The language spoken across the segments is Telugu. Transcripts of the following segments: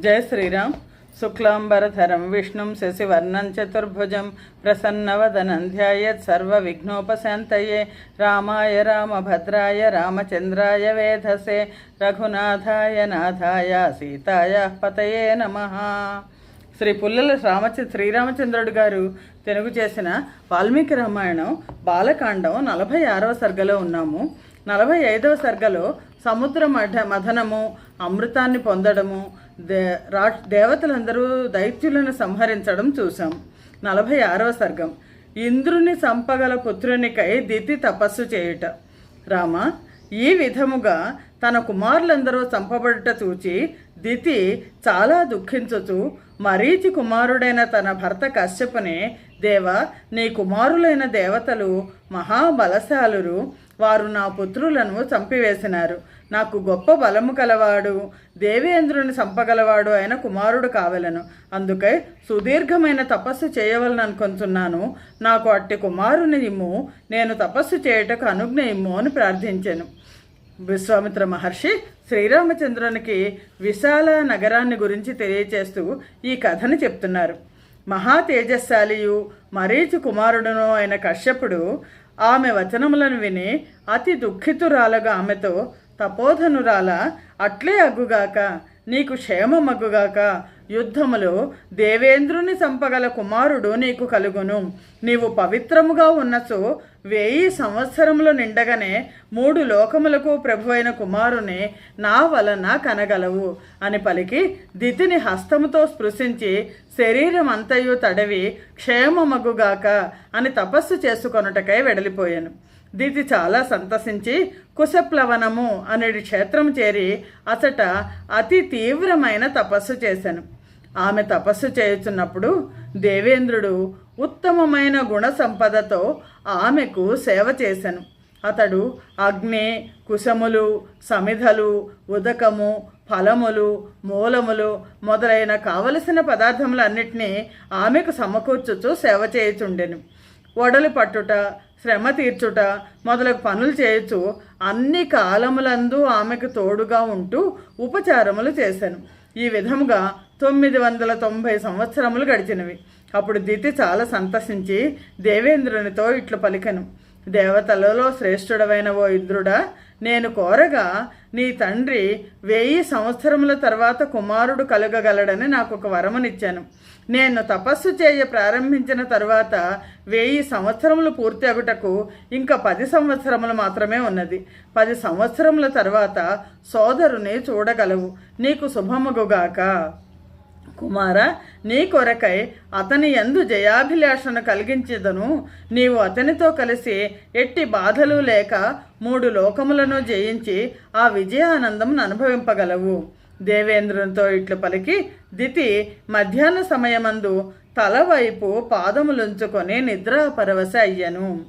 జయ శ్రీరామ్. శుక్లాంబరధరం విష్ణుం శశివర్ణం చతుర్భుజం ప్రసన్నవదనం ధ్యాయత్ సర్వవిఘ్నోపశాంతయే. రామాయ రామభద్రాయ రామచంద్రాయ వేధసే. రఘునాథాయ నాథాయ సీతాయ పతయే నమ. శ్రీ పుల్లల రామచ శ్రీరామచంద్రుడు గారు తెలుగు చేసిన వాల్మీకి రామాయణం బాలకాండం నలభై ఆరవ సర్గలో ఉన్నాము. నలభై ఐదవ సర్గలో సముద్ర మఠ మథనము అమృతాన్ని పొందడము దే రా దేవతలందరూ దైత్యులను సంహరించడం చూశాం. నలభై ఆరవ సర్గం. ఇంద్రుని సంపగల పుత్రునికై దితి తపస్సు చేయుట. రామ ఈ విధముగా తన కుమారులందరూ చంపబడుట చూచి దితి చాలా దుఃఖించుచు మరీచి కుమారుడైన తన భర్త కశ్యపునే దేవ నీ కుమారులైన దేవతలు మహాబలశాలురు వారు నా పుత్రులను చంపివేసినారు. నాకు గొప్ప బలము కలవాడు దేవేంద్రుని చంపగలవాడు అయిన కుమారుడు కావలను. అందుకై సుదీర్ఘమైన తపస్సు చేయవలను అనుకుంటున్నాను. నాకు అట్టి కుమారుని ఇమ్ము నేను తపస్సు చేయుటకు అనుజ్ఞ ఇమ్ము అని ప్రార్థించాను. విశ్వామిత్ర మహర్షి శ్రీరామచంద్రునికి విశాల నగరాన్ని గురించి తెలియచేస్తూ ఈ కథను చెప్తున్నారు. మహా తేజస్శాలియు మరీచి కుమారుడును అయిన కశ్యపుడు ఆమె వచనములను విని అతి దుఃఖితురాలుగా ఆమెతో తపోధనురాల అట్లే అగ్గుగాక నీకు క్షేమమగ్గుగాక యుద్ధములో దేవేంద్రుని చంపగల కుమారుడు నీకు కలుగును. నీవు పవిత్రముగా ఉన్నచో వెయ్యి సంవత్సరములు నిండగానే మూడు లోకములకు ప్రభువైన కుమారుని నా వలన కనగలవు అని పలికి దితిని హస్తముతో స్పృశించి శరీరం అంతయు తడవి క్షేమమగుగాక అని తపస్సు చేసుకొనుటకై వెడలిపోయాను. దితి చాలా సంతసించి కుశప్లవనము అనేది క్షేత్రం చేరి అచట అతి తీవ్రమైన తపస్సు చేశాను. ఆమె తపస్సు చేయుచున్నప్పుడు దేవేంద్రుడు ఉత్తమమైన గుణ సంపదతో ఆమెకు సేవ చేశాను. అతడు అగ్ని కుశములు సమిధలు ఉదకము ఫలములు మూలములు మొదలైన కావలసిన పదార్థములన్నిటినీ ఆమెకు సమకూర్చుచు సేవ చేయుచుండెను. వడలు పట్టుట శ్రమ తీర్చుట మొదలగు పనులు చేయొచ్చు. అన్ని కాలములందు ఆమెకు తోడుగా ఉంటూ ఉపచారములు చేశాను ఈ విధముగా తొమ్మిది వందల తొంభై సంవత్సరములు గడిచినవి. అప్పుడు దితి చాలా సంతసించి దేవేంద్రునితో ఇట్లు పలికెను. దేవతలలో శ్రేష్ఠుడవైన ఓ ఇంద్రుడా నేను కోరగా నీ తండ్రి వెయ్యి సంవత్సరముల తర్వాత కుమారుడు కలగగలడని నాకు ఒక వరమునిచ్చాను. నేను తపస్సు చేయ ప్రారంభించిన తరువాత వెయ్యి సంవత్సరములు పూర్తి అగుటకు ఇంకా పది సంవత్సరములు మాత్రమే ఉన్నది. పది సంవత్సరముల తర్వాత సోదరుని చూడగలవు. నీకు శుభముగుగాక. కుమార నీ కొరకై అతని ఎందు జయాభిలాషను కలిగించదను. నీవు అతనితో కలిసి ఎట్టి బాధలు లేక మూడు లోకములను జయించి ఆ విజయానందమును అనుభవింపగలవు. దేవేంద్రునితో ఇట్లు పలికి దితి మధ్యాహ్న సమయమందు తలవైపు పాదములుంచుకొని నిద్రాపరవశ అయ్యను.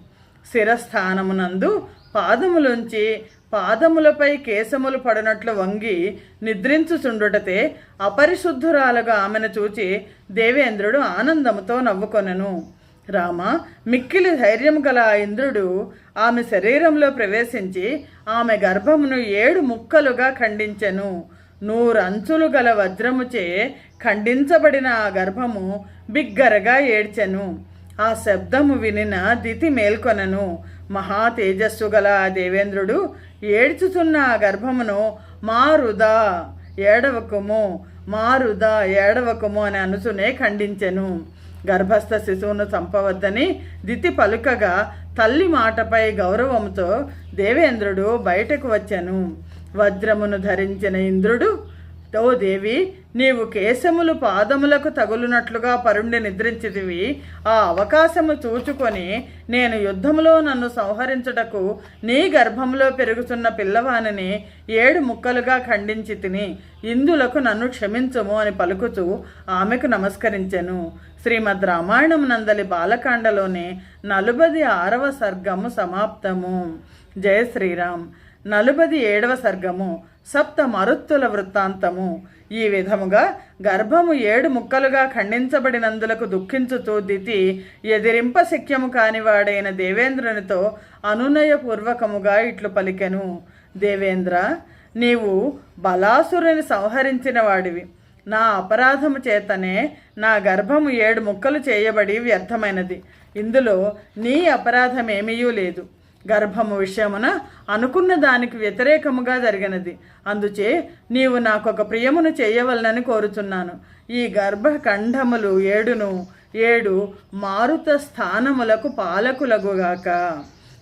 శిరస్థానమునందు పాదములుంచి పాదములపై కేశములు పడినట్లు వంగి నిద్రించుచుండుటతే అపరిశుద్ధురాలుగా ఆమెను చూచి దేవేంద్రుడు ఆనందముతో నవ్వుకొనెను. రామ మిక్కిలి ధైర్యం గల ఇంద్రుడు ఆమె శరీరంలో ప్రవేశించి ఆమె గర్భమును ఏడు ముక్కలుగా ఖండించెను. నూరంచులు గల వజ్రముచే ఖండించబడిన ఆ గర్భము బిగ్గరగా ఏడ్చెను. ఆ శబ్దము వినిన దితి మేల్కొనను. మహా తేజస్సు గల దేవేంద్రుడు ఏడ్చుతున్న ఆ గర్భమును మారుదా ఏడవకము మారుదా ఏడవకము అని అనుచునే ఖండించెను. గర్భస్థ శిశువును చంపవద్దని దితి పలుకగా తల్లి మాటపై గౌరవంతో దేవేంద్రుడు బయటకు వచ్చాను. వజ్రమును ధరించిన ఇంద్రుడు ఓ దేవి నీవు కేశములు పాదములకు తగులునట్లుగా పరుండి నిద్రించితివి. ఆ అవకాశము చూచుకొని నేను యుద్ధములో నన్ను సంహరించుటకు నీ గర్భంలో పెరుగుతున్న పిల్లవానిని ఏడు ముక్కలుగా ఖండించి తిని ఇందులకు నన్ను క్షమించుము అని పలుకుతూ ఆమెకు నమస్కరించెను. శ్రీమద్ రామాయణం నందలి బాలకాండలోని నలుబది ఆరవ సర్గము సమాప్తము. జయ శ్రీరామ్. నలుబది ఏడవ సర్గము సప్త మరుత్తుల వృత్తాంతము. ఈ విధముగా గర్భము ఏడు ముక్కలుగా ఖండించబడినందులకు దుఃఖించుతూ దితి ఎదిరింప శక్యము కానివాడైన దేవేంద్రునితో అనునయపూర్వకముగా ఇట్లు పలికెను. దేవేంద్ర నీవు బలాసురుని సంహరించిన వాడివి. నా అపరాధము చేతనే నా గర్భము ఏడు ముక్కలు చేయబడి వ్యర్థమైనది. ఇందులో నీ అపరాధమేమీయూ లేదు. గర్భము విషయమున అనుకున్న దానికి వ్యతిరేకముగా జరిగినది. అందుచే నీవు నాకొక ప్రియమును చేయవలనని కోరుచున్నాను. ఈ గర్భఖండములు ఏడును ఏడు మారుత స్థానములకు పాలకులగుగాక.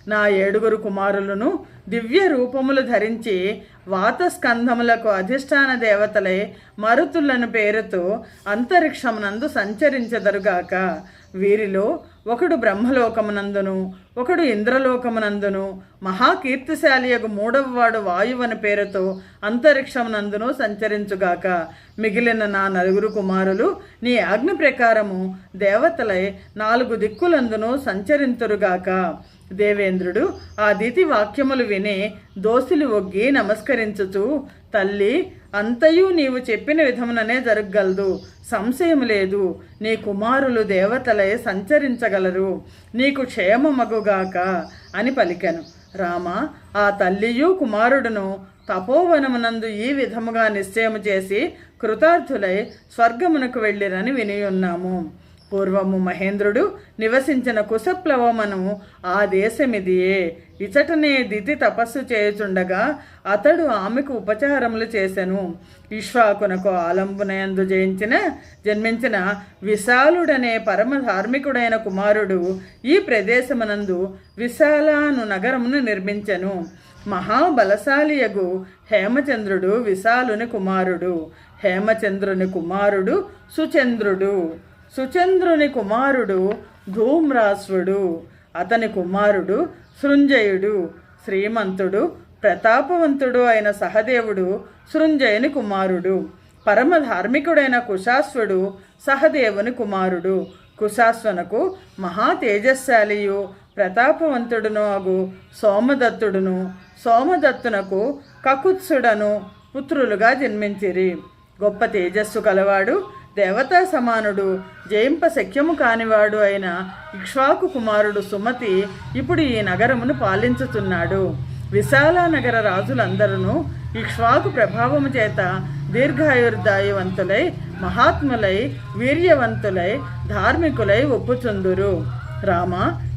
నా ఏడుగురు కుమారులను దివ్య రూపములు ధరించి వాతస్కంధములకు అధిష్టాన దేవతలై మరుతులను పేరుతో అంతరిక్షమునందు సంచరించదరుగాక. వీరిలో ఒకడు బ్రహ్మలోకమునందును ఒకడు ఇంద్రలోకమునందును మహాకీర్తిశాలియగు మూడవవాడు వాయువని పేరుతో అంతరిక్షమునందును సంచరించుగాక. మిగిలిన నా నలుగురు కుమారులు నీ ఆజ్ఞ ప్రకారము దేవతలై నాలుగు దిక్కులందును సంచరింతురుగాక. దేవేంద్రుడు ఆ దితి వాక్యములు విని దోసులు ఒగ్గి నమస్కరించుచు తల్లి అంతయు నీవు చెప్పిన విధముననే జరగగలదు. సంశయం లేదు. నీ కుమారులు దేవతలై సంచరించగలరు. నీకు క్షేమమగుగాక అని పలికెను. రామ ఆ తల్లియు కుమారుడును తపోవనమునందు ఈ విధముగా నిశ్చయము చేసి కృతార్థులై స్వర్గమునకు వెళ్ళిరని వినియున్నాము. పూర్వము మహేంద్రుడు నివసించిన కుశప్లవమను ఆ దేశమిదియే. ఇచటనే దితి తపస్సు చేయుచుండగా అతడు ఆమెకు ఉపచారములు చేసెను. ఇష్వాకునకు ఆలంబునయందు జయించిన జన్మించిన విశాలుడనే పరమ ధార్మికుడైన కుమారుడు ఈ ప్రదేశమునందు విశాలాను నగరమును నిర్మించెను. మహాబలశాలియగు హేమచంద్రుడు విశాలుని కుమారుడు. హేమచంద్రుని కుమారుడు సుచంద్రుడు. సుచంద్రుని కుమారుడు ధూమ్రాశ్వుడు అతని కుమారుడు సృంజయుడు. శ్రీమంతుడు ప్రతాపవంతుడు అయిన సహదేవుడు సృంజయుని కుమారుడు. పరమ ధార్మికుడైన కుశాశ్వడు సహదేవుని కుమారుడు. కుశాశ్వనకు మహా తేజస్శాలియు ప్రతాపవంతుడును అగు సోమదత్తుడును. సోమదత్తునకు కకుత్సుడను పుత్రులుగా జన్మించిరి. గొప్ప తేజస్సు కలవాడు దేవతా సమానుడు జయింప శక్యము కానివాడు అయిన ఇక్ష్వాకు కుమారుడు సుమతి ఇప్పుడు ఈ నగరమును పాలించుతున్నాడు విశాల నగర రాజులందరూ ఇక్ష్వాకు ప్రభావము చేత దీర్ఘాయుర్దాయవంతులై మహాత్ములై వీర్యవంతులై ధార్మికులై ఒప్పుచుందురు. రామ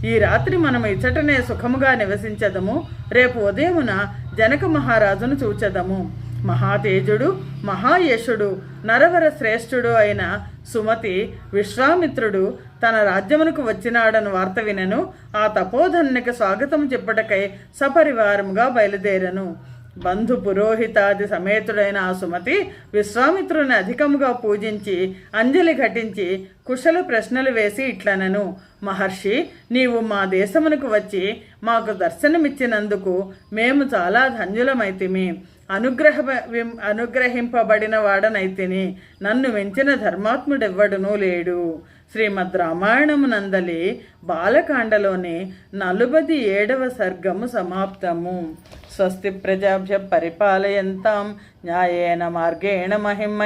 ఈ రాత్రి మనం ఇచ్చటనే సుఖముగా నివసించదము రేపు ఉదయమున జనక మహారాజును చూచెదము. మహాతేజుడు మహాయశుడు నరవర శ్రేష్ఠుడు అయిన సుమతి విశ్వామిత్రుడు తన రాజ్యమునకు వచ్చినాడను వార్త వినను. ఆ తపోధన్యకు స్వాగతం చెప్పుటకై సపరివారముగా బయలుదేరను. బంధు పురోహితాది సమేతుడైన ఆ సుమతి విశ్వామిత్రుని అధికముగా పూజించి అంజలి ఘటించి కుశల ప్రశ్నలు వేసి ఇట్లనను. మహర్షి నీవు మా దేశమునకు వచ్చి మాకు దర్శనమిచ్చినందుకు మేము చాలా ధన్యులమైతిమి. అనుగ్రహ విం- అనుగ్రహింపబడిన వాడనైతేనే నన్ను వెంచిన ధర్మాత్ముడెవ్వడునూ లేడు. శ్రీమద్ రామాయణమునందలి బాలకాండలోని నలుబది ఏడవ సర్గము సమాప్తము. స్వస్తి ప్రజాభ్య పరిపాలయంతాం. న్యాయేన మార్గేణ మహిం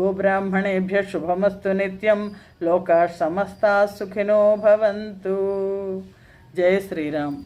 గోబ్రాహ్మణేభ్య శుభమస్తు నిత్యం. లోకా సమస్తా సుఖినో భవంతు. జయ శ్రీరామ్.